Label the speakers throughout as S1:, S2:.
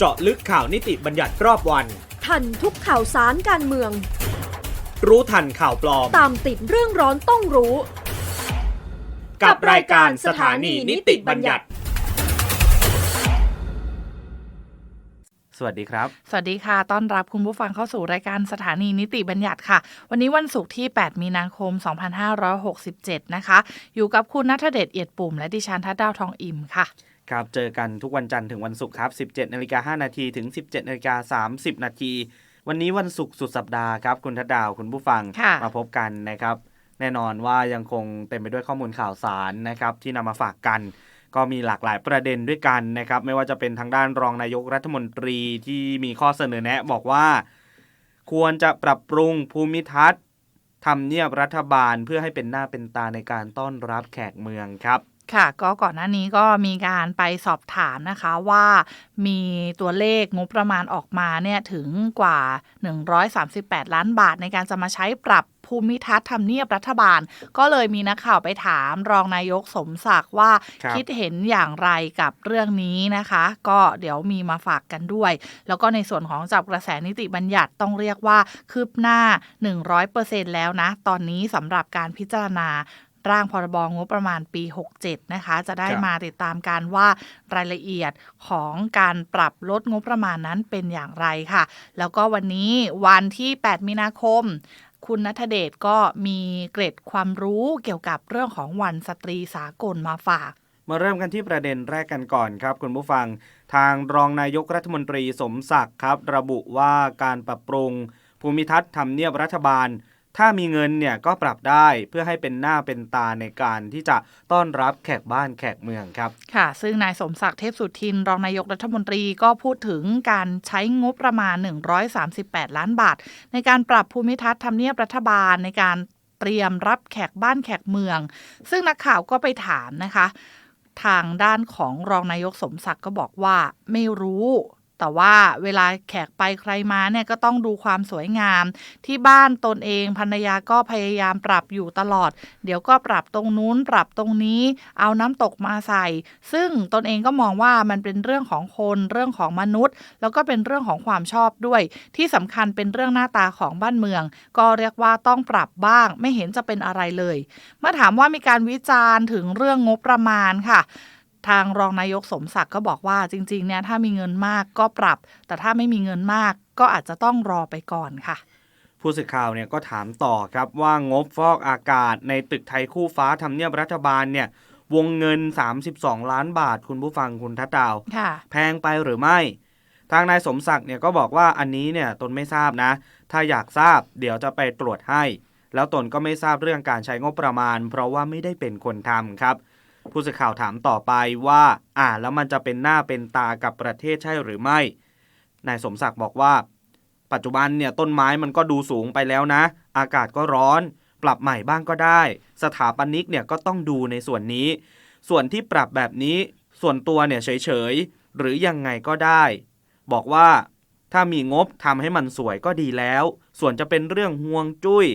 S1: เจาะลึกข่าวนิติบัญญัติรอบวัน
S2: ทันทุกข่าวสารการเมือง
S1: รู้ทันข่าวปลอม
S2: ตามติดเรื่องร้อนต้องรู้
S1: กับรายการสถานีนิติบัญญัติ
S3: สวัสดีครับ
S4: สวัสดีค่ะ ต้อนรับคุณผู้ฟังเข้าสู่รายการสถานีนิติบัญญัติค่ะ วันนี้วันศุกร์ที่ 8 มีนาคม 2567 นะคะ อยู่กับคุณนัทเดชเอียดปุ่ม และดิฉันทัดดาวทองอิ่มค่ะ
S3: ครับเจอกันทุกวันจันทร์ถึงวันศุกร์ครับ 17นาฬิกา5นาทีถึง 17นาฬิกา30นาทีวันนี้วันศุกร์สุดสัปดาห์ครับ คุณทัดดาวคุณผู้ฟัง
S4: ค่ะ
S3: มาพบกันนะครับ แน่นอนว่ายังคงเต็มไปด้วยข้อมูลข่าวสารนะครับ ที่นำมาฝากกัน ก็มีหลากหลายประเด็นด้วยกันนะครับ ไม่ว่าจะเป็นทางด้านรองนายกรัฐมนตรีที่มีข้อเสนอแนะบอกว่า ควรจะปรับปรุงภูมิทัศน์ทำเนียบรัฐบาลเพื่อให้เป็นหน้าเป็นตาในการต้อนรับแขกเมืองครับ
S4: ค่ะก็ก่อนหน้านี้ก็มีการไปสอบถามนะคะว่ามีตัวเลขงบประมาณออกมาเนี่ยถึงกว่า 138 ล้านบาทในการจะมาใช้ปรับภูมิทัศน์ทำเนียบรัฐบาล ก็เลยมีนักข่าวไปถามรองนายกสมศักดิ์ว่า
S3: ครับ
S4: คิดเห็นอย่างไรกับเรื่องนี้นะคะ ก็เดี๋ยวมีมาฝากกันด้วย แล้วก็ในส่วนของจับกระแสนิติบัญญัติต้องเรียกว่าคืบหน้า 100%แล้วนะ ตอนนี้สำหรับการพิจารณา ร่างพรบงบประมาณปี 67 นะคะ จะได้
S3: ครับ
S4: มาติดตามการว่ารายละเอียดของการปรับลดงบประมาณนั้นเป็นอย่างไรค่ะ แล้วก็วันนี้วันที่ 8 มีนาคมคุณนัทเดชก็มีเกร็ดความรู้เกี่ยวกับเรื่องของวันสตรีสากลมาฝาก
S3: มาเริ่มกันที่ประเด็นแรกกันก่อนครับ คุณผู้ฟัง ทางรองนายกรัฐมนตรีสมศักดิ์ครับ ระบุว่าการปรับปรุง ภูมิทัศน์ทำเนียบรัฐบาล ถ้ามีเงินเนี่ยก็ปรับได้เพื่อให้เป็นหน้าเป็นตาในการที่จะต้อนรับแขกบ้านแขกเมืองครับ
S4: ค่ะ ซึ่งนายสมศักดิ์เทพสุทิน รองนายกรัฐมนตรีก็พูดถึงการใช้งบประมาณ 138 ล้านบาท ในการปรับภูมิทัศน์ทำเนียบรัฐบาลในการเตรียมรับแขกบ้านแขกเมือง ซึ่งนักข่าวก็ไปถามนะคะ ทางด้านของรองนายกสมศักดิ์ก็บอกว่าไม่รู้ แต่ว่าเวลาแขกไปใครมาเนี่ยก็ต้องดูความสวยงาม ที่บ้านตนเองภรรยาก็พยายามปรับอยู่ตลอด เดี๋ยวก็ปรับตรงนู้นปรับตรงนี้ เอาน้ำตกมาใส่ ซึ่งตนเองก็มองว่ามันเป็นเรื่องของคนเรื่องของมนุษย์ แล้วก็เป็นเรื่องของความชอบด้วย ที่สำคัญเป็นเรื่องหน้าตาของบ้านเมือง ก็เรียกว่าต้องปรับบ้าง ไม่เห็นจะเป็นอะไรเลย เมื่อถามว่ามีการวิจารณ์ถึงเรื่องงบประมาณค่ะ ทางรองนายกสมศักดิ์ก็บอกว่าจริงๆเนี่ยถ้ามีเงินมากก็ปรับ แต่ถ้าไม่มีเงินมากก็อาจจะต้องรอไปก่อนค่ะ
S3: ผู้สื่อข่าวเนี่ยก็ถามต่อครับว่างบฟอกอากาศในตึกไทยคู่ฟ้าทำเนียบรัฐบาลเนี่ยวงเงิน 32 ล้านบาท คุณผู้ฟังคุณทัดดาว
S4: ค่ะ
S3: แพงไปหรือไม่ ทางนายสมศักดิ์เนี่ยก็บอกว่าอันนี้เนี่ยตนไม่ทราบนะ ถ้าอยากทราบเดี๋ยวจะไปตรวจให้ แล้วตนก็ไม่ทราบเรื่องการใช้งบประมาณ เพราะว่าไม่ได้เป็นคนทำครับ ผู้สื่อข่าวถามต่อไปว่า อ่าแล้วมันจะเป็นหน้าเป็นตากับประเทศใช่หรือไม่ นายสมศักดิ์บอกว่า ปัจจุบันเนี่ยต้นไม้มันก็ดูสูงไปแล้วนะ อากาศก็ร้อน ปรับใหม่บ้างก็ได้ สถาปนิกเนี่ยก็ต้องดูในส่วนนี้ ส่วนที่ปรับแบบนี้ ส่วนตัวเนี่ยเฉยๆหรือยังไงก็ได้ บอกว่าถ้ามีงบทำให้มันสวยก็ดีแล้ว ส่วนจะเป็นเรื่องห่วงจุ้ย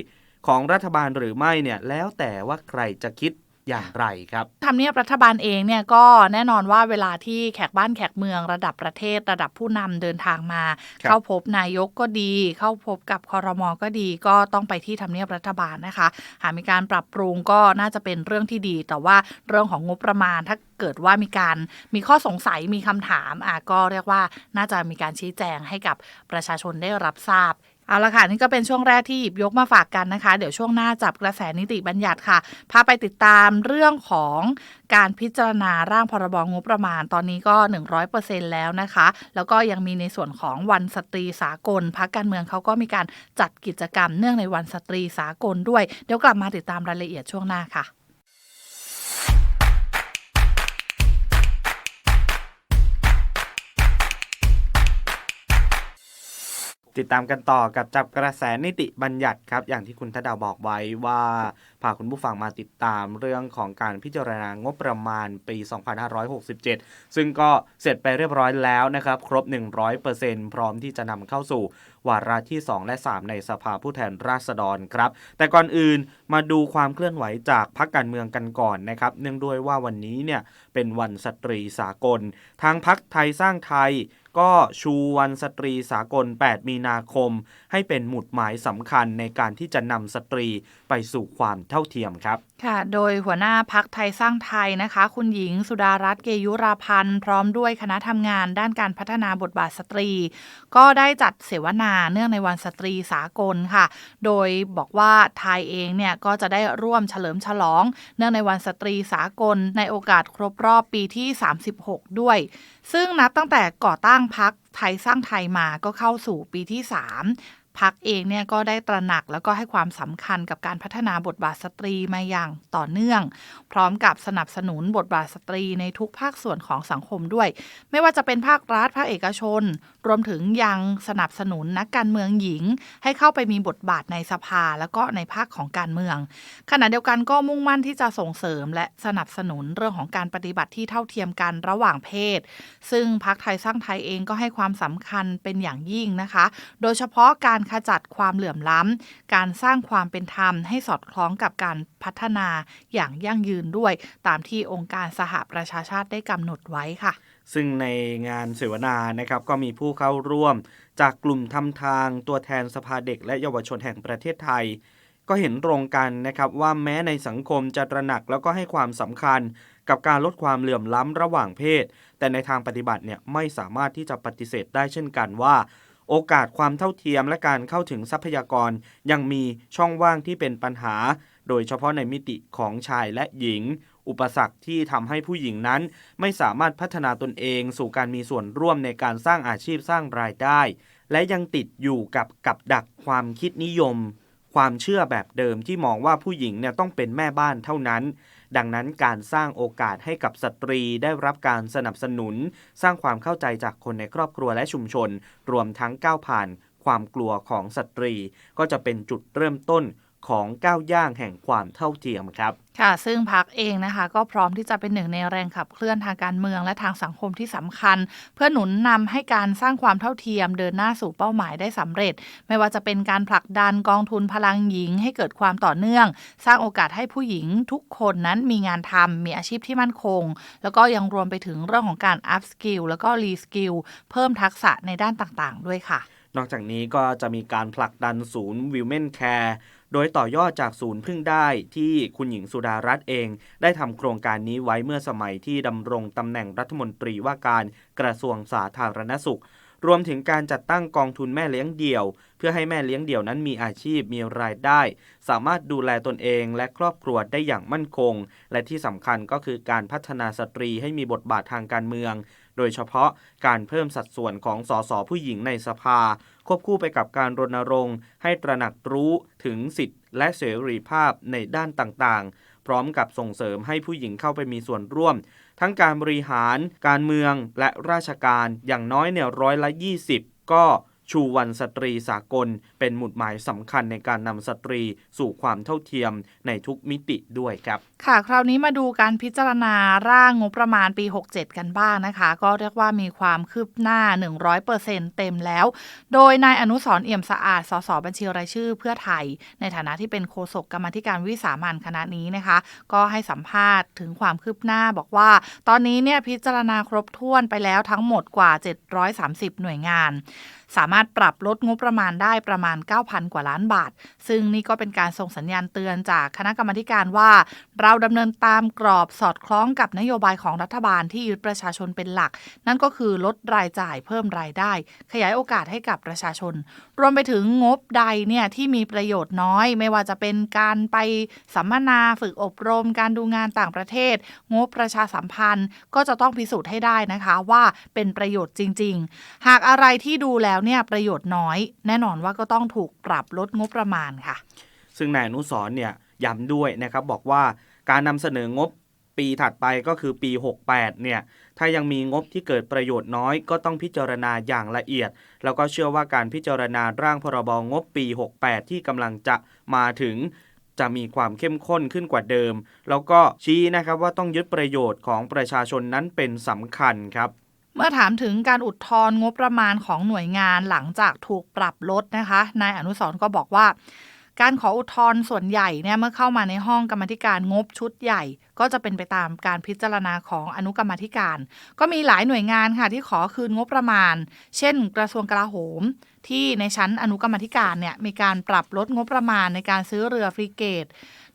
S3: ของรัฐบาลหรือไม่เนี่ยแล้วแต่ว่าใครจะคิด อย่างไรครับ
S4: ทำเนียบรัฐบาลเองเนี่ยก็แน่นอนว่าเวลาที่แขกบ้านแขกเมืองระดับประเทศระดับผู้นำเดินทางมา
S3: ครับ
S4: เข้าพบนายกก็ดี เข้าพบกับคอรมอก็ดี ก็ต้องไปที่ทำเนียบรัฐบาลนะคะ หากมีการปรับปรุงก็น่าจะเป็นเรื่องที่ดี แต่ว่าเรื่องของงบประมาณถ้าเกิดว่ามีการมีข้อสงสัยมีคำถามอะก็เรียกว่าน่าจะมีการชี้แจงให้กับประชาชนได้รับทราบ เอาละค่ะนี่ก็เป็นช่วงแรกที่หยิบยกมาฝากกันนะคะ เดี๋ยวช่วงหน้าจับกระแสนิติบัญญัติค่ะ พาไปติดตามเรื่องของการพิจารณาร่างพรบงบประมาณตอนนี้ก็ 100%แล้วนะคะ แล้วก็ยังมีในส่วนของวันสตรีสากลพักการเมืองเขาก็มีการจัดกิจกรรมเนื่องในวันสตรีสากลด้วย เดี๋ยวกลับมาติดตามรายละเอียดช่วงหน้าค่ะ
S3: ติดตามกันต่อกับจับกระแสนิติบัญญัติครับ อย่างที่คุณทดาวบอกไว้ว่า พาคุณผู้ฟังมาติดตามเรื่องของการพิจารณางบประมาณปี 2567 ซึ่งก็เสร็จไปเรียบร้อยแล้วนะครับ ครบ 100%พร้อมที่จะนำเข้าสู่วาระที่ 2 และ 3 ในสภาผู้แทนราษฎรครับ แต่ก่อนอื่นมาดูความเคลื่อนไหวจากพรรคการเมืองกันก่อนนะครับ เนื่องด้วยว่าวันนี้เนี่ยเป็นวันสตรีสากล ทางพรรคไทยสร้างไทยก็ชูวันสตรีสากล 8 มีนาคม ให้เป็นหมุดหมายสำคัญในการที่จะนำสตรีไปสู่ความเท่าเทียมครับ
S4: ค่ะ โดยหัวหน้าพักไทยสร้างไทยนะคะ คุณหญิงสุดารัตน์เกยุราพันธ์ พร้อมด้วยคณะทำงานด้านการพัฒนาบทบาทสตรี ก็ได้จัดเสวนาเนื่องในวันสตรีสากลค่ะ โดยบอกว่าไทยเองเนี่ยก็จะได้ร่วมเฉลิมฉลอง เนื่องในวันสตรีสากล ในโอกาสครบรอบปีที่ 36 ด้วย ซึ่งนับตั้งแต่ก่อตั้งพักไทยสร้างไทยมาก็เข้าสู่ปีที่ 3 พักเองเนี่ยก็ได้ตระหนักแล้วก็ให้ความสำคัญกับการพัฒนาบทบาทสตรีมาอย่างต่อเนื่อง พร้อมกับสนับสนุนบทบาทสตรีในทุกภาคส่วนของสังคมด้วย ไม่ว่าจะเป็นภาครัฐภาคเอกชน รวมถึงยังสนับสนุนนักการเมืองหญิง ให้เข้าไปมีบทบาทในสภาแล้วก็ในภาคของการเมือง ขณะเดียวกันก็มุ่งมั่นที่จะส่งเสริม และสนับสนุนเรื่องของการปฏิบัติที่เท่าเทียมกันระหว่างเพศ ซึ่งพักไทยสร้างไทยเองก็ให้ความสำคัญเป็นอย่างยิ่งนะคะ โดยเฉพาะการขจัดความเหลื่อมล้ำ การสร้างความเป็นธรรมให้สอดคล้องกับการพัฒนาอย่างยั่งยืนด้วย ตามที่องค์การสหประชาชาติได้กำหนดไว้ค่ะ
S3: ซึ่งในงานเสวนานะครับก็มีผู้เข้าร่วม จากกลุ่มทำทางตัวแทนสภาเด็ก และเยาวชนแห่งประเทศไทย ก็เห็นตรงกันนะครับว่าแม้ในสังคมจะตระหนักแล้วก็ให้ความสำคัญกับการลดความเหลื่อมล้ำระหว่างเพศ แต่ในทางปฏิบัติเนี่ยไม่สามารถที่จะปฏิเสธได้เช่นกันว่า โอกาสความเท่าเทียมและการเข้าถึงทรัพยากรยังมีช่องว่างที่เป็นปัญหา โดยเฉพาะในมิติของชายและหญิง อุปสรรคที่ทำให้ผู้หญิงนั้น ไม่สามารถพัฒนาตนเองสู่การมีส่วนร่วมในการสร้างอาชีพสร้างรายได้ และยังติดอยู่กับกับดักความคิดนิยม ความเชื่อแบบเดิมที่มองว่าผู้หญิงเนี่ยต้องเป็นแม่บ้านเท่านั้น ดังนั้นการสร้างโอกาสให้กับสตรีได้รับการสนับสนุน สร้างความเข้าใจจากคนในครอบครัวและชุมชน รวมทั้งก้าวผ่านความกลัวของสตรี ก็จะเป็นจุดเริ่มต้น ของก้าวย่างแห่งความเท่าเทียมครับ
S4: ค่ะซึ่งพักเองนะคะ ก็พร้อมที่จะเป็นหนึ่งในแรงขับเคลื่อนทางการเมืองและทางสังคมที่สำคัญ เพื่อหนุนนำให้การสร้างความเท่าเทียมเดินหน้าสู่เป้าหมายได้สำเร็จ ไม่ว่าจะเป็นการผลักดันกองทุนพลังหญิง ให้เกิดความต่อเนื่อง สร้างโอกาสให้ผู้หญิงทุกคนนั้นมีงานทำมีอาชีพที่มั่นคง แล้วก็ยังรวมไปถึงเรื่องของการ up skill แล้วก็ re skill เพิ่มทักษะในด้านต่างๆ ด้วยค่ะ
S3: นอกจากนี้ก็จะมีการผลักดันศูนย์ Women Care โดยต่อยอดจากศูนย์พึ่งได้ที่คุณหญิงสุดารัตน์เอง ได้ทำโครงการนี้ไว้เมื่อสมัยที่ดำรงตำแหน่งรัฐมนตรีว่าการกระทรวงสาธารณสุข รวมถึงการจัดตั้งกองทุนแม่เลี้ยงเดี่ยว เพื่อให้แม่เลี้ยงเดี่ยวนั้นมีอาชีพมีรายได้ สามารถดูแลตนเองและครอบครัวได้อย่างมั่นคง และที่สำคัญก็คือการพัฒนาสตรีให้มีบทบาททางการเมือง โดยเฉพาะการเพิ่มสัดส่วนของสสผู้หญิงในสภา ควบคู่ไปกับการรณรงค์ ให้ตระหนักรู้ถึงสิทธิและเสรีภาพในด้านต่างๆ พร้อมกับส่งเสริมให้ผู้หญิงเข้าไปมีส่วนร่วม ทั้งการบริหาร การเมืองและราชการอย่างน้อยเนี่ยร้อยละ 20 ก็ ชูวันสตรีสากล เป็นหมุดหมายสำคัญในการนำสตรีสู่ความเท่าเทียมในทุกมิติด้วยครับ
S4: ค่ะ คราวนี้มาดูการพิจารณาร่างงบประมาณปี 67 กันบ้างนะคะ ก็เรียกว่ามีความคืบหน้า 100%เต็มแล้ว โดยนายอนุสรเอี่ยมสะอาด สสบัญชีรายชื่อเพื่อไทย ในฐานะที่เป็นโฆษกกรรมธิการวิสามันคณะนี้นะคะ ก็ให้สัมภาษณ์ถึงความคืบหน้าบอกว่า ตอนนี้เนี่ยพิจารณาครบถ้วนไปแล้วทั้งหมดกว่า 730 หน่วยงาน สามารถปรับลดงบประมาณได้ประมาณ 9,000 กว่าล้านบาท ซึ่งนี่ก็เป็นการส่งสัญญาณเตือนจากคณะกรรมการว่า เราดำเนินตามกรอบสอดคล้องกับนโยบายของรัฐบาลที่ยึดประชาชนเป็นหลัก นั่นก็คือลดรายจ่ายเพิ่มรายได้ ขยายโอกาสให้กับประชาชน รวมไปถึงงบใดเนี่ยที่มีประโยชน์น้อย ไม่ว่าจะเป็นการไปสัมมนาฝึกอบรม การดูงานต่างประเทศ งบประชาสัมพันธ์ ก็จะต้องพิสูจน์ให้ได้นะคะว่าเป็นประโยชน์จริง ๆ หากอะไรที่ดูแล้วเนี่ยประโยชน์น้อย แน่นอนว่าก็ต้องถูกปรับลดงบประมาณค่ะ
S3: ซึ่งนายอนุสร์เนี่ยย้ำด้วยนะครับบอกว่าการนำเสนองบปีถัดไปก็คือปี 68 เนี่ย ถ้ายังมีงบที่เกิดประโยชน์น้อยก็ต้องพิจารณาอย่างละเอียด แล้วก็เชื่อว่าการพิจารณาร่างพรบงบปี 68 ที่กำลังจะมาถึงจะมีความเข้มข้นขึ้นกว่าเดิม แล้วก็ชี้นะครับว่าต้องยึดประโยชน์ของประชาชนนั้นเป็นสำคัญครับ
S4: เมื่อถามถึงการอุดทธรณ์งบประมาณของหน่วยงานหลังจากถูกปรับลดนะคะนายอนุสรก็บอกว่า การขออุทธรณ์ส่วนใหญ่เนี่ยเมื่อเข้ามาในห้องกรรมธิการงบชุดใหญ่ ก็จะเป็นไปตามการพิจารณาของอนุกรรมธิการ ก็มีหลายหน่วยงานค่ะที่ขอคืนงบประมาณ เช่น กระทรวงกลาโหม ที่ในชั้นอนุกรรมธิการเนี่ยมีการปรับลดงบประมาณในการซื้อเรือฟริเกต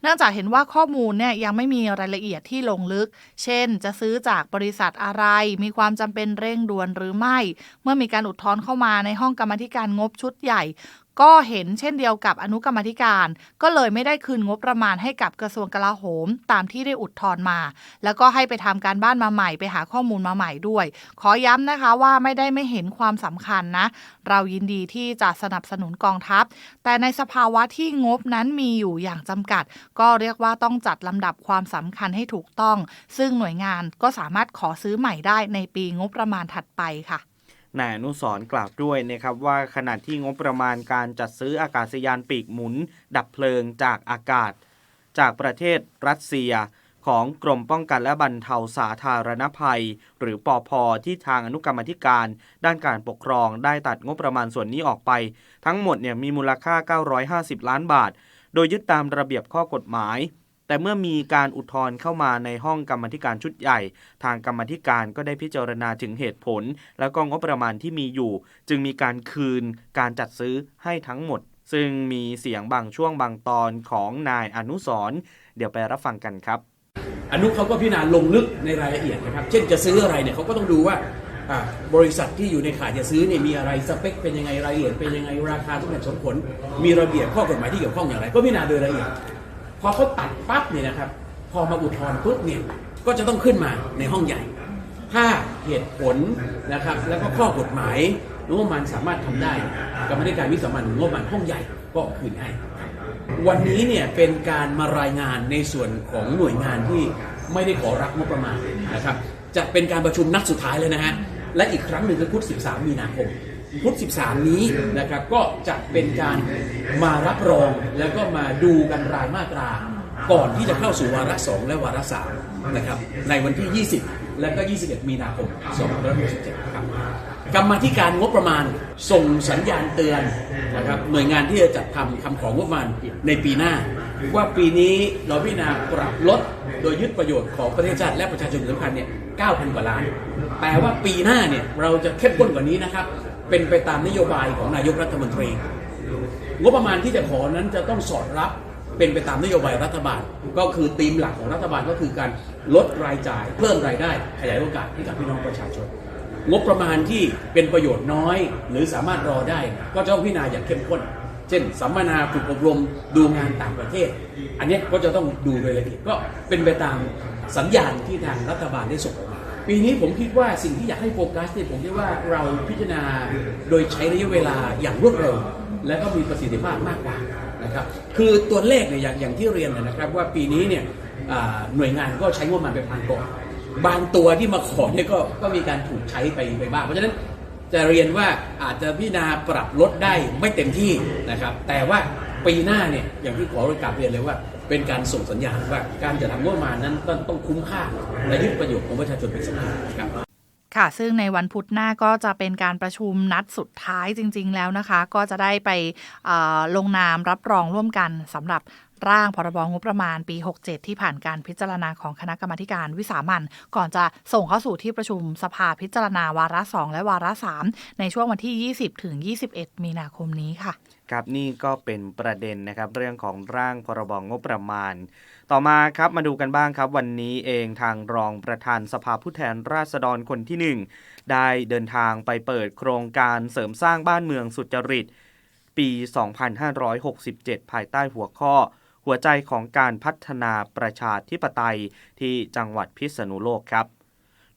S4: เนื่องจากเห็นว่าข้อมูลเนี่ยยังไม่มีรายละเอียดที่ลงลึก เช่น จะซื้อจากบริษัทอะไร มีความจำเป็นเร่งด่วนหรือไม่ เมื่อมีการอุทธรณ์เข้ามาในห้องกรรมธิการงบชุดใหญ่ ก็เห็นเช่นเดียวกับอนุกรรมธิการ ก็เลยไม่ได้คืนงบประมาณให้กับกระทรวงกลาโหม ตามที่ได้อุทธรณ์มา แล้วก็ให้ไปทำการบ้านมาใหม่ไปหาข้อมูลมาใหม่ด้วย ขอย้ำนะคะว่าไม่ได้ไม่เห็นความสำคัญนะ เรายินดีที่จะสนับสนุนกองทัพ แต่ในสภาวะที่งบนั้นมีอยู่อย่างจำกัด ก็เรียกว่าต้องจัดลำดับความสำคัญให้ถูกต้อง ซึ่งหน่วยงานก็สามารถขอซื้อใหม่ได้ในปีงบประมาณถัดไปค่ะ
S3: นายอนุสรกล่าวด้วยนะครับว่าขณะที่งบประมาณการจัดซื้ออากาศยานปีกหมุน ดับเพลิงจากอากาศ จากประเทศรัสเซีย ของกรมป้องกันและบรรเทาสาธารณภัย หรือปอพที่ทางอนุกรรมธิการ ด้านการปกครองได้ตัดงบประมาณส่วนนี้ออกไป ทั้งหมดเนี่ยมีมูลค่า 950 ล้านบาท โดยยึดตามระเบียบข้อกฎหมาย แต่เมื่อมีการอุทธรณ์เข้ามาในห้องกรรมธิการชุดใหญ่ ทางกรรมธิการก็ได้พิจารณาถึงเหตุผล แล้วก็งบประมาณที่มีอยู่ จึงมีการคืนการจัดซื้อให้ทั้งหมด ซึ่งมีเสียงบางช่วงบางตอนของนายอนุสรเดี๋ยวไปรับฟังกันครับ
S5: อนุเขาก็พิจารณาลงลึกในรายละเอียดนะครับ เช่นจะซื้ออะไรเนี่ยเขาก็ต้องดูว่าบริษัทที่อยู่ในข่ายจะซื้อเนี่ยมีอะไรสเปคเป็นยังไงรายละเอียดเป็นยังไงราคาที่มันสมผลมีระเบียบข้อกฎหมายที่เกี่ยวข้องอย่างไร ก็พิจารณาโดยละเอียด พอเขาตัดปั๊บเนี่ยนะครับ พอมาอุทธรณ์ปุ๊บเนี่ยก็จะต้องขึ้นมาในห้องใหญ่ ถ้าเหตุผลนะครับ แล้วก็ข้อกฎหมายงบประมาณสามารถทำได้กรรมธิการวิสามันงบประมาณห้องใหญ่ก็คืนให้วันนี้เนี่ยเป็นการมารายงานในส่วนของหน่วยงานที่ไม่ได้ขอรับงบประมาณนะครับ จะเป็นการประชุมนัดสุดท้ายเลยนะฮะและอีกครั้งหนึ่งคือพุธ13 มีนาคม พุธ13 นี้นะครับก็จะเป็นการมารับรองแล้วก็มาดูกันรายมาตรา ก่อนที่จะเข้าสู่วาระ2และวาระ3นะครับในวันที่ 20 และก็ 21 มีนาคม2567ครับกรรมธิการงบประมาณส่งสัญญาณเตือนนะครับหน่วยงานที่จะจัดทำคำของงบประมาณในปีหน้า ว่าปีนี้เราพิจารณาปรับลดโดยยึดประโยชน์ของประเทศชาติและประชาชนสำคัญเนี่ย9,000 กว่าล้านแต่ว่าปีหน้าเนี่ยเราจะเข้มข้นกว่านี้นะครับ เป็นไปตามนโยบายของนายกรัฐมนตรี งบประมาณที่จะขอนั้นจะต้องสอดรับเป็นไปตามนโยบายรัฐบาล ก็คือธีมหลักของรัฐบาลก็คือการลดรายจ่าย เพิ่มรายได้ ขยายโอกาสให้กับพี่น้องประชาชน งบประมาณที่เป็นประโยชน์น้อย หรือสามารถรอได้ ก็จะต้องพิจารณาอย่างเข้มข้น เช่น สัมมนาฝึกอบรมดูงานต่างประเทศ อันนี้ก็จะต้องดูโดยละเอียดก็เป็นไปตามสัญญาณที่ทางรัฐบาลได้ส่งออกมา ปีนี้ผมคิดว่าสิ่งที่อยากให้โฟกัสเนี่ยผมคิดว่าเราพิจารณาโดยใช้ระยะเวลาอย่างรวดเร็ว และก็มีประสิทธิภาพมากกว่านะครับคือตัวเลขเนี่ยอย่างอย่างที่เรียนนะครับว่าปีนี้เนี่ยหน่วยงานก็ใช้งบประมาณไปพันก่อนบางตัวที่มาขอเนี่ยก็ก็มีการถูกใช้ไปไปบ้างเพราะฉะนั้นจะเรียนว่าอาจจะพิจารณาปรับลดได้ไม่เต็มที่นะครับแต่ว่า ปีหน้าเนี่ยอย่างที่ขอรกลับเรียนเลยว่า เป็นการส่งสัญญาณว่าการจะทำงบประมาณนั้นต้องต้องคุ้มค่าและยึดประโยชน์ของประชาชนเป็นสำคัญครับ
S4: ค่ะ ซึ่งในวันพุธหน้าก็จะเป็นการประชุมนัดสุดท้ายจริง ๆ แล้วนะคะ ก็จะได้ไปลงนามรับรองร่วมกันสำหรับร่างพรบงบประมาณปี 67 ที่ผ่านการพิจารณาของคณะกรรมการวิสามันก่อนจะส่งเข้าสู่ที่ประชุมสภาพิจารณาวาระ 2 และวาระ 3 ในช่วงวันที่ 20 ถึง 21 มีนาคมนี้ค่ะ
S3: ครับนี่ก็เป็นประเด็นนะครับเรื่องของร่างพรบงบประมาณ ต่อมาครับมาดูกันบ้างครับ วันนี้เองทางรองประธานสภาผู้แทนราษฎรคนที่ 1 ได้เดินทางไปเปิดโครงการเสริมสร้างบ้านเมืองสุจริต ปี 2567 ภายใต้หัวข้อ หัวใจของการพัฒนาประชาธิปไตยที่จังหวัดพิษณุโลกครับ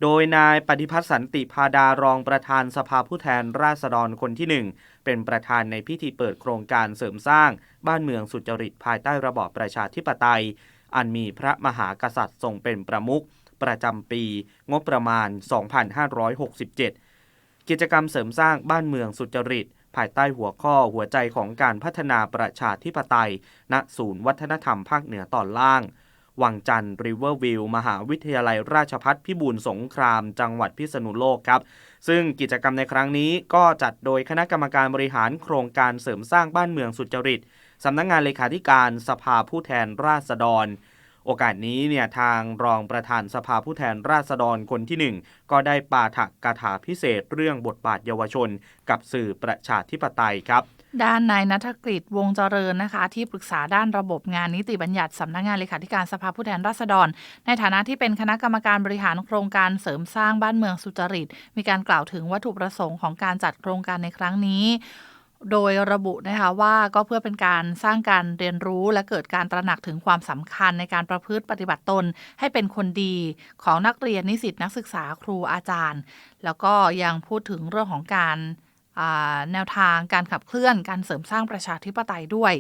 S3: โดยนายปฏิพัฒน์สันติพาดารองประธานสภาผู้แทนราษฎรคนที่1เป็นประธานในพิธีเปิดโครงการเสริมสร้าง บ้านเมืองสุจริตภายใต้ระบอบประชาธิปไตย อันมีพระมหากษัตริย์ทรงเป็นประมุขประจำปี งบประมาณ 2567 กิจกรรมเสริมสร้างบ้านเมืองสุจริต ภายใต้หัวข้อหัวใจของการพัฒนาประชาธิปไตย ณศูนย์วัฒนธรรมภาคเหนือตอนล่าง วังจันทร์ริเวอร์วิวมหาวิทยาลัยราชพัฒพิบูลสงคราม จังหวัดพิษณุโลกครับ ซึ่งกิจกรรมในครั้งนี้ก็จัดโดยคณะกรรมการบริหารโครงการเสริมสร้างบ้านเมืองสุจริตสำนักงงานเลขาธิการสภาผู้แทนราษฎรโอกาสนี้เนี่ยทางรองประธานสภาผู้แทนราษฎรคนที่หนึ่งก็ได้ปาฐกถาพิเศษเรื่องบทบาทเยาวชน กับสื่อประชาธิปไตยครับ
S4: ด้านนายนัฐกฤษวงเจริญนะคะ ที่ปรึกษาด้านระบบงานนิติบัญญัติสำนักงานเลขาธิการสภาผู้แทนราษฎร ในฐานะที่เป็นคณะกรรมการบริหารโครงการเสริมสร้างบ้านเมืองสุจริต มีการกล่าวถึงวัตถุประสงค์ของการจัดโครงการในครั้งนี้โดยระบุนะคะว่าก็เพื่อเป็นการสร้างการเรียนรู้และเกิดการตระหนักถึงความสำคัญในการประพฤติปฏิบัติตน ให้เป็นคนดีของนักเรียนนิสิตนักศึกษาครูอาจารย์ แล้วก็ยังพูดถึงเรื่องของการ แนวทางการขับเคลื่อนการเสริมสร้างประชาธิปไตยด้วย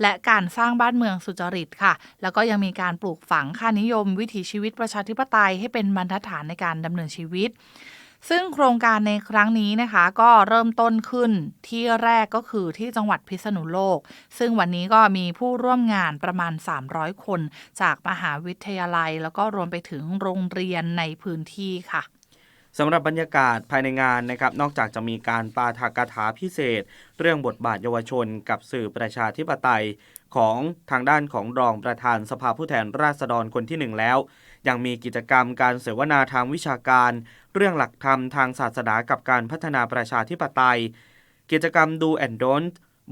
S4: และการสร้างบ้านเมืองสุจริตค่ะ แล้วก็ยังมีการปลูกฝังค่านิยม วิถีชีวิตประชาธิปไตยให้เป็นบรรทัดฐานในการดำเนินชีวิตซึ่งโครงการในครั้งนี้นะคะก็เริ่มต้นขึ้นที่แรกก็คือที่จังหวัดพิษณุโลก ซึ่งวันนี้ก็มีผู้ร่วมงานประมาณ 300 คน จากมหาวิทยาลัย แล้วก็รวมไปถึงโรงเรียนในพื้นที่ค่ะ
S3: สำหรับบรรยากาศภายในงานนะครับ นอกจากจะมีการปาฐกถาพิเศษ เรื่องบทบาทเยาวชน กับสื่อประชาธิปไตย ของทางด้านของรองประธานสภาผู้แทนราษฎรคนที่หนึ่งแล้ว ยังมีกิจกรรมการเสวนาทางวิชาการ เรื่องหลักธรรมทางศาสนากับการพัฒนาประชาธิปไตย กิจกรรมดูแอนดอน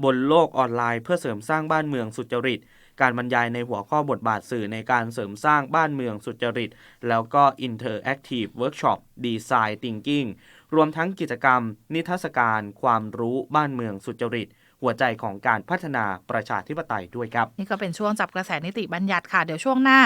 S3: บนโลกออนไลน์เพื่อเสริมสร้างบ้านเมืองสุจริต การบรรยายในหัวข้อบทบาทสื่อในการเสริมสร้างบ้านเมืองสุจริต แล้วก็ Interactive Workshop Design Thinking รวมทั้งกิจกรรม นิทรรศการ ความรู้บ้านเมืองสุจริต หัวใจของการพัฒนาประชาธิปไตยด้วยครับ
S4: นี่ก็เป็นช่วงจับกระแสนิติบัญญัติค่ะ เดี๋ยวช่วงหน้า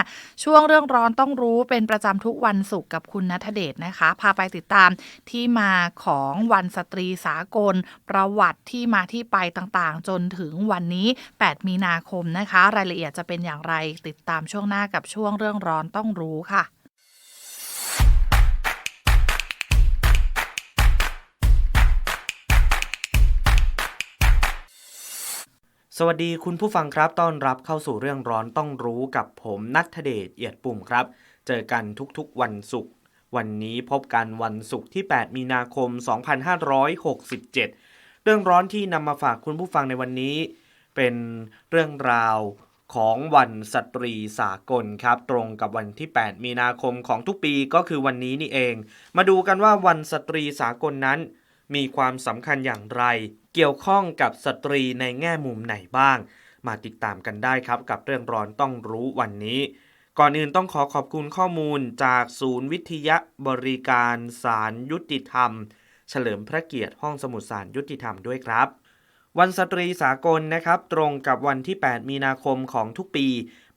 S4: ช่วงเรื่องร้อนต้องรู้เป็นประจำทุกวันศุกร์กับคุณนัทเดชนะคะ พาไปติดตามที่มาของวันสตรีสากล ประวัติที่มาที่ไปต่างๆ จนถึงวันนี้ 8 มีนาคมนะคะ รายละเอียดจะเป็นอย่างไรติดตามช่วงหน้ากับช่วงเรื่องร้อนต้องรู้ค่ะ
S3: สวัสดีคุณผู้ฟังครับต้อนรับเข้าสู่เรื่องร้อนต้องรู้กับผมนัทเดชเอียดปุ่มครับ เจอกันทุกๆวันศุกร์วันนี้พบกันวันศุกร์ที่ 8 มีนาคม 2567 เรื่องร้อนที่นำมาฝากคุณผู้ฟังในวันนี้ เป็นเรื่องราวของวันสตรีสากลครับ ตรงกับวันที่ 8 มีนาคมของทุกปีก็คือวันนี้นี่เอง มาดูกันว่าวันสตรีสากลนั้น มีความสำคัญอย่างไร เกี่ยวข้องกับสตรีในแง่มุมไหนบ้าง มาติดตามกันได้ครับกับเรื่องร้อนต้องรู้วันนี้ ก่อนอื่นต้องขอขอบคุณข้อมูลจากศูนย์วิทยาบริการศาลยุติธรรม เฉลิมพระเกียรติห้องสมุดศาลยุติธรรมด้วยครับ วันสตรีสากลนะครับ ตรงกับวันที่ 8 มีนาคมของทุกปี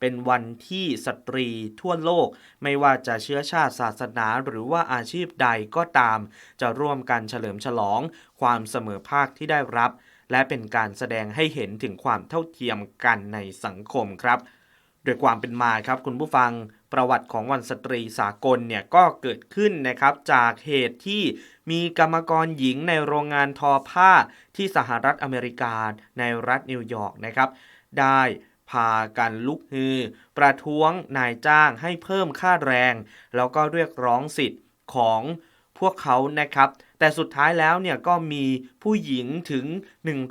S3: เป็นวันที่สตรีทั่วโลก ไม่ว่าจะเชื้อชาติศาสนาหรือว่าอาชีพใดก็ตาม จะร่วมกันเฉลิมฉลอง ความเสมอภาคที่ได้รับ และเป็นการแสดงให้เห็นถึงความเท่าเทียมกันในสังคมครับโดยความเป็นมาครับคุณผู้ฟังประวัติของวันสตรีสากลเนี่ยก็เกิดขึ้นนะครับจากเหตุที่มีกรรมกรหญิงในโรงงานทอผ้าที่สหรัฐอเมริกาในรัฐนิวยอร์กนะครับ ได้ พากันลุกฮือ ประท้วงนายจ้างให้เพิ่มค่าแรง แล้วก็เรียกร้องสิทธิ์ของพวกเขานะครับ แต่สุดท้ายแล้วเนี่ยก็มีผู้หญิงถึง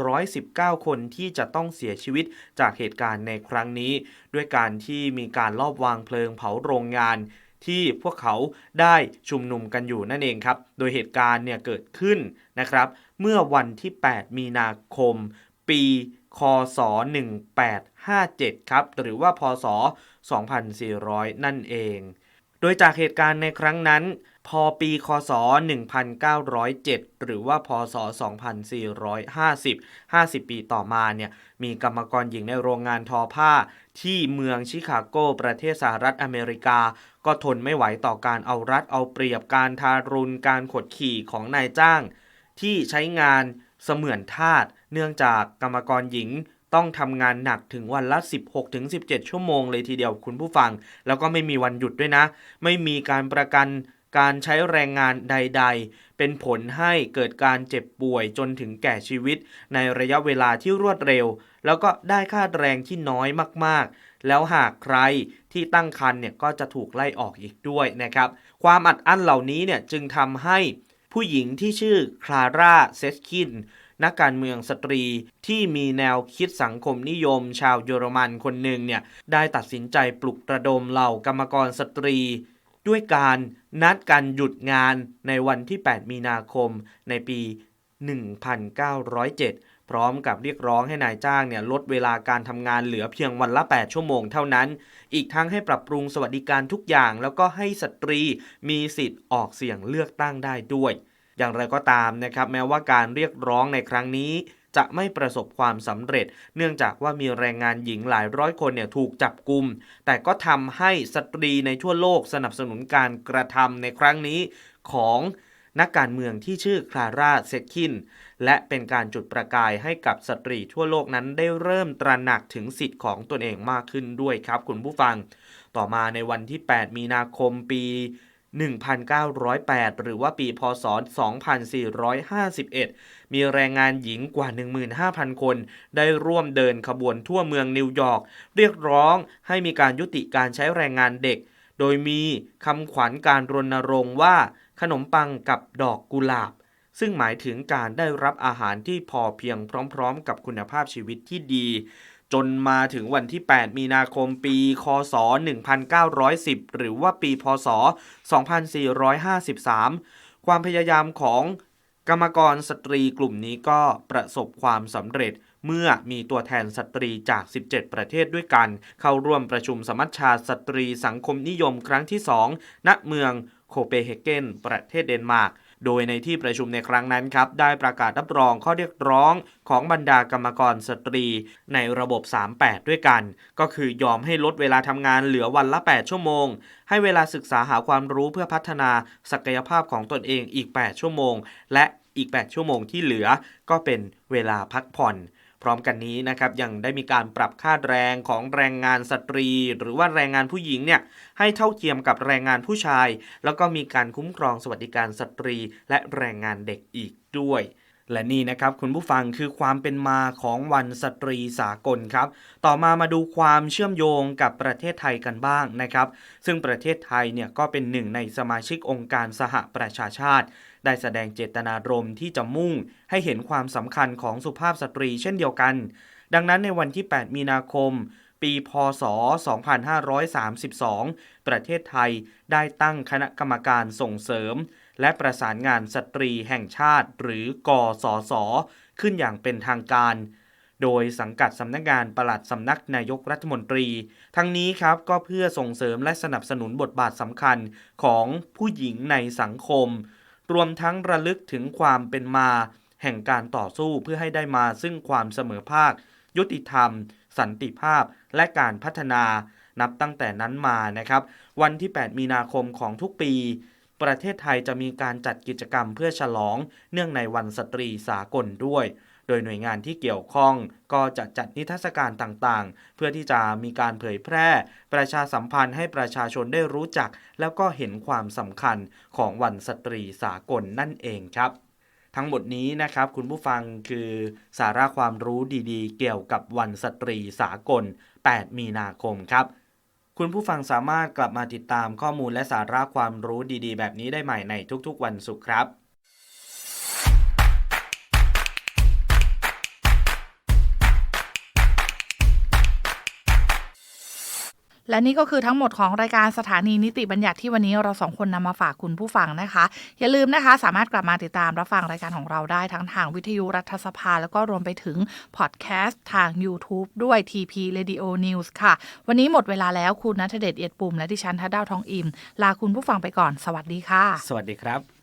S3: 119 คนที่จะต้องเสียชีวิตจากเหตุการณ์ในครั้งนี้ ด้วยการที่มีการลอบวางเพลิงเผาโรงงานที่พวกเขาได้ชุมนุมกันอยู่นั่นเองครับ โดยเหตุการณ์เนี่ยเกิดขึ้นนะครับ เมื่อวันที่ 8 มีนาคม ปี คศ 1857 ครับ หรือว่าพศ 2400 นั่นเอง โดยจากเหตุการณ์ในครั้งนั้น พอปีคศ 1907 หรือว่าพศ 2450 50 ปีต่อมาเนี่ย มีกรรมกรหญิงในโรงงานทอผ้าที่เมืองชิคาโก ประเทศสหรัฐอเมริกา ก็ทนไม่ไหวต่อการเอารัดเอาเปรียบการทารุณการขดขี่ของนายจ้าง ที่ใช้งานเสมือนทาส เนื่องจากกรรมกรหญิงต้องทำงานหนักถึงวันละ 16-17 ชั่วโมงเลยทีเดียวคุณผู้ฟัง แล้วก็ไม่มีวันหยุดด้วยนะ ไม่มีการประกันการใช้แรงงานใด ๆ เป็นผลให้เกิดการเจ็บป่วยจนถึงแก่ชีวิต ในระยะเวลาที่รวดเร็ว แล้วก็ได้ค่าแรงที่น้อยมากๆ แล้วหากใครที่ตั้งครรภ์เนี่ยก็จะถูกไล่ออกอีกด้วยนะครับ ความอัดอั้นเหล่านี้เนี่ยจึงทำให้ผู้หญิงที่ชื่อคลาร่าเซสคิน นักการเมืองสตรีที่มีแนวคิดสังคมนิยม ชาวเยอรมันคนหนึ่งเนี่ยได้ตัดสินใจปลุกระดมเหล่ากรรมกรสตรี ด้วยการนัดกันหยุดงานในวันที่ 8 มีนาคมในปี 1907พร้อมกับเรียกร้องให้นายจ้างเนี่ยลดเวลาการทำงานเหลือเพียงวันละ 8 ชั่วโมงเท่านั้น อีกทั้งให้ปรับปรุงสวัสดิการทุกอย่าง แล้วก็ให้สตรีมีสิทธิ์ออกเสียงเลือกตั้งได้ด้วย อย่างไรก็ตามนะครับแม้ว่าการเรียกร้องในครั้งนี้จะไม่ประสบความสำเร็จ เนื่องจากว่ามีแรงงานหญิงหลายร้อยคนเนี่ยถูกจับกุมแต่ก็ทำให้สตรีในทั่วโลกสนับสนุนการกระทำในครั้งนี้ของนักการเมืองที่ชื่อคลาร่าเซตคิน และเป็นการจุดประกายให้กับสตรีทั่วโลกนั้นได้เริ่มตระหนักถึงสิทธิ์ของตนเองมากขึ้นด้วยครับคุณผู้ฟัง ต่อมาในวันที่ 8 มีนาคมปี 1908 หรือว่าปีพศ 2451 มีแรงงานหญิงกว่า 15,000 คน ได้ร่วมเดินขบวนทั่วเมืองนิวยอร์ก เรียกร้องให้มีการยุติการใช้แรงงานเด็ก โดยมีคำขวัญการรณรงค์ว่า ขนมปังกับดอกกุหลาบ ซึ่งหมายถึงการได้รับอาหารที่พอเพียงพร้อม ๆ กับคุณภาพชีวิตที่ดี จนมาถึงวันที่ 8 มีนาคมปี คศ 1910 หรือว่าปี พศ 2453 ความพยายามของกรรมกรสตรีกลุ่มนี้ก็ประสบความสำเร็จเมื่อมีตัวแทนสตรีจาก 17 ประเทศด้วยกัน เข้าร่วมประชุมสมัชชาสตรีสังคมนิยมครั้งที่ 2 ณ เมืองโคเปนเฮเกน ประเทศเดนมาร์ก โดยในที่ประชุมในครั้งนั้นครับได้ประกาศรับรองข้อเรียกร้องของบรรดากรรมกรสตรีในระบบ 38 ด้วยกัน ก็คือยอมให้ลดเวลาทำงานเหลือวันละ 8 ชั่วโมง ให้เวลาศึกษาหาความรู้เพื่อพัฒนาศักยภาพของตนเองอีก 8 ชั่วโมง และอีก 8 ชั่วโมงที่เหลือก็เป็นเวลาพักผ่อน พร้อมกันนี้นะครับยังได้มีการปรับค่าแรงของแรงงานสตรี หรือว่าแรงงานผู้หญิงเนี่ยให้เท่าเทียมกับแรงงานผู้ชาย แล้วก็มีการคุ้มครองสวัสดิการสตรี และแรงงานเด็กอีกด้วยและนี่นะครับคุณผู้ฟังคือความเป็นมาของวันสตรีสากลครับ ต่อมามาดูความเชื่อมโยงกับประเทศไทยกันบ้างนะครับ ซึ่งประเทศไทยเนี่ยก็เป็นหนึ่งในสมาชิกองค์การสหประชาชาติ ได้แสดงเจตนารมณ์ที่จะมุ่งให้เห็นความสำคัญของสุภาพสตรีเช่นเดียวกัน ดังนั้นในวันที่ 8 มีนาคม ปีพศ 2532 ประเทศไทยได้ตั้งคณะกรรมการส่งเสริม และประสานงานสตรีแห่งชาติ หรือกสศขึ้นอย่างเป็นทางการโดยสังกัดสำนักงานปลัดสำนักนายกรัฐมนตรี ทั้งนี้ครับก็เพื่อส่งเสริมและสนับสนุนบทบาทสำคัญของผู้หญิงในสังคม รวมทั้งระลึกถึงความเป็นมา แห่งการต่อสู้เพื่อให้ได้มาซึ่งความเสมอภาค ยุติธรรม สันติภาพ และการพัฒนานับตั้งแต่นั้นมานะครับ วันที่ 8 มีนาคมของทุกปี ประเทศไทยจะมีการจัดกิจกรรมเพื่อฉลอง เนื่องในวันสตรีสากลด้วย โดยหน่วยงานที่เกี่ยวข้องก็จะจัดนิทรรศการต่างๆ เพื่อที่จะมีการเผยแพร่ ประชาสัมพันธ์ให้ประชาชนได้รู้จัก แล้วก็เห็นความสำคัญของวันสตรีสากลนั่นเองครับทั้งหมดนี้นะครับคุณผู้ฟังคือสาระความรู้ดีๆ เกี่ยวกับวันสตรีสากล 8 มีนาคมครับ คุณผู้ฟังสามารถกลับมาติดตามข้อมูลและสาระความรู้ดีๆ แบบนี้ได้ใหม่ในทุกๆ วันศุกร์ครับ
S4: และนี่ก็คือทั้งหมดของรายการสถานีนิติบัญญัติที่วันนี้เราสองคนนำมาฝากคุณผู้ฟังนะคะ อย่าลืมนะคะ สามารถกลับมาติดตามรับฟังรายการของเราได้ทั้งทางวิทยุรัฐสภา แล้วก็รวมไปถึงพอดแคสต์ทาง YouTube ด้วย TP Radio News ค่ะ วันนี้หมดเวลาแล้วคุณนัทเดชเอียดปุ่มและดิฉันทัดดาวทองอิมลาคุณผู้ฟังไปก่อน สวัสดีค่ะ
S3: สวัสดีครับ